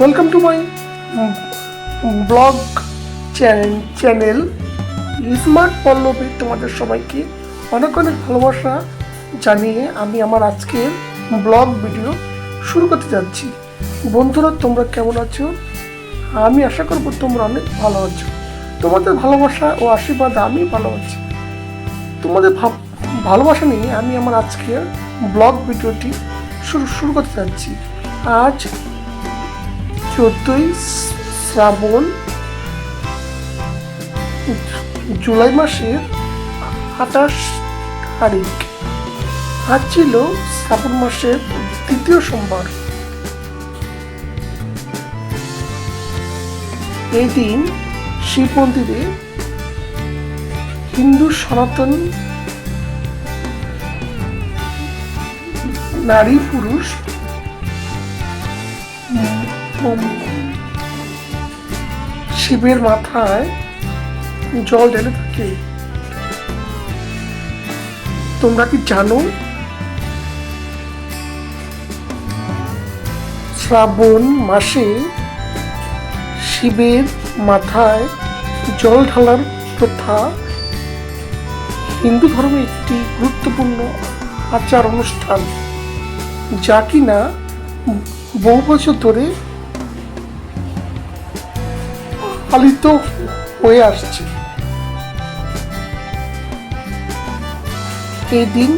Welcome to my blog channel smart Pallavi তোমাদের সবাইকে অনেক অনেক ভালোবাসা জানিয়ে আমি আমার আজকের ব্লগ ভিডিও শুরু করতে যাচ্ছি। বন্ধুরা, তোমরা কেমন আছো? আমি আশা করব তোমরা অনেক ভালো আছো। তোমাদের ভালোবাসা ও আশীর্বাদ আমি ভালো আছি। তোমাদের ভালোবাসা নিয়ে আমি আমার আজকের ব্লগ ভিডিওটি শুরু শুরু করতে যাচ্ছি। আজ চোদ্দই শ্রাবণ জুলাই মাসের আঠাশ তারিখ। আজ ছিল শ্রাবণ মাসের তৃতীয় সোমবার। এই দিন শিব মন্দিরে হিন্দু সনাতন নারী পুরুষ শিবের মাথায় জল ঢেলে থাকে। তোমরা কি জানো? শ্রাবণ মাসে শিবের মাথায় জল ঢালার প্রথা হিন্দু ধর্মে একটি গুরুত্বপূর্ণ আচার অনুষ্ঠান, যা কিনা বহু বছর ধরে পালিত হয়ে আসছে। এই দিন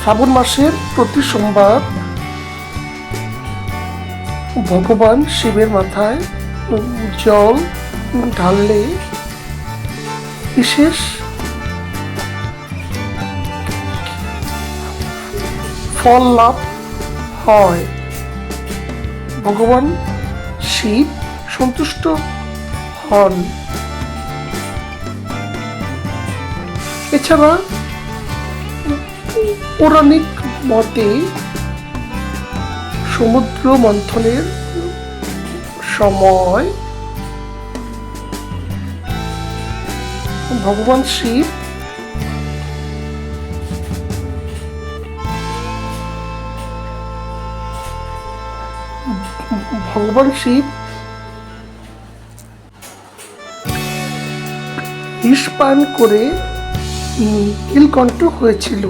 শ্রাবণ মাসের প্রতি সোমবার ভগবান শিবের মাথায় জল ঢাললে বিশেষ ফল লাভ হয়। ভগবান শিব সন্তুষ্ট হন। এছাড়া পৌরাণিক মতে সমুদ্র মন্থনের সময় ভগবান শিব ভগবান শিব। বিষ পান করে নীলকণ্ঠ হয়েছিল।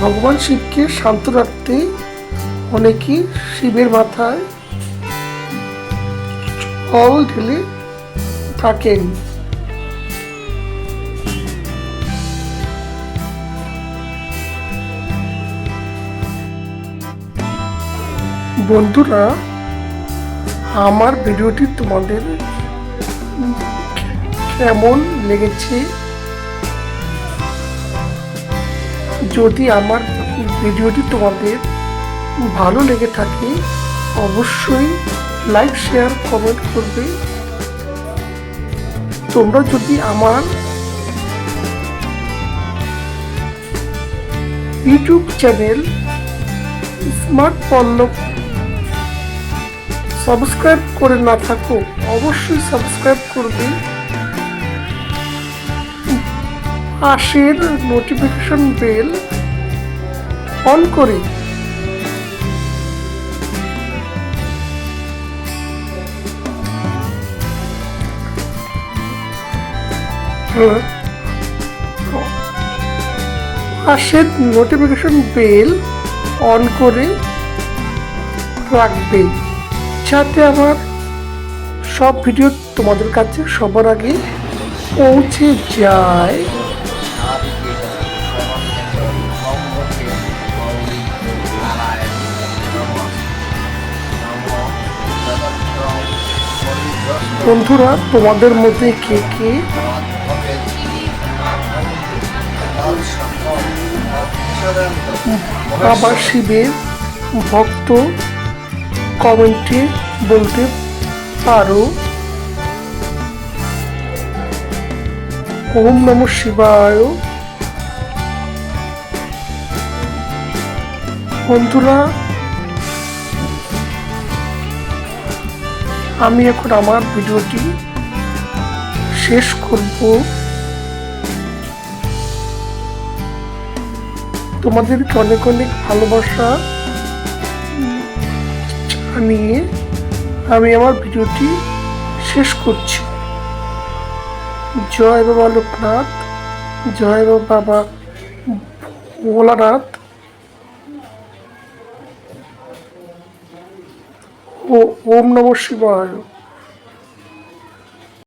ভগবান শিবকে শান্ত রাখতে অনেকে শিবের মাথায় জল ঢেলে থাকেন। বন্ধুরা, আমার ভিডিওটি তোমাদের কেমন লেগেছে? যদি আমার ভিডিওটি তোমাদের ভালো লেগে থাকে, অবশ্যই লাইক, শেয়ার, কমেন্ট করবে। তোমরা যদি আমার YouTube channel smart Pallab subscribe করে না থাকো, অবশ্যই সাবস্ক্রাইব করবে। পাশের নোটিফিকেশন বেল অন করে। পাশের নোটিফিকেশন বেল অন করে রাখবে। যাতে আমার সব ভিডিও তোমাদের কাছে সবার আগে পৌঁছে যায়। বন্ধুরা তোমাদের মধ্যে কে কে বাবা শিবের ভক্ত কমেন্টে বলতে পারো। ওম নম শিবায়। বন্ধুরা, আমি এখন আমার ভিডিওটি শেষ করব। তোমাদেরকে অনেক অনেক ভালোবাসা। জানিয়ে আমি আমার ভিডিওটি শেষ করছি। জয় বাবা লোকনাথ, জয় বাবা ভোলানাথ ও ওম নম শিবায়।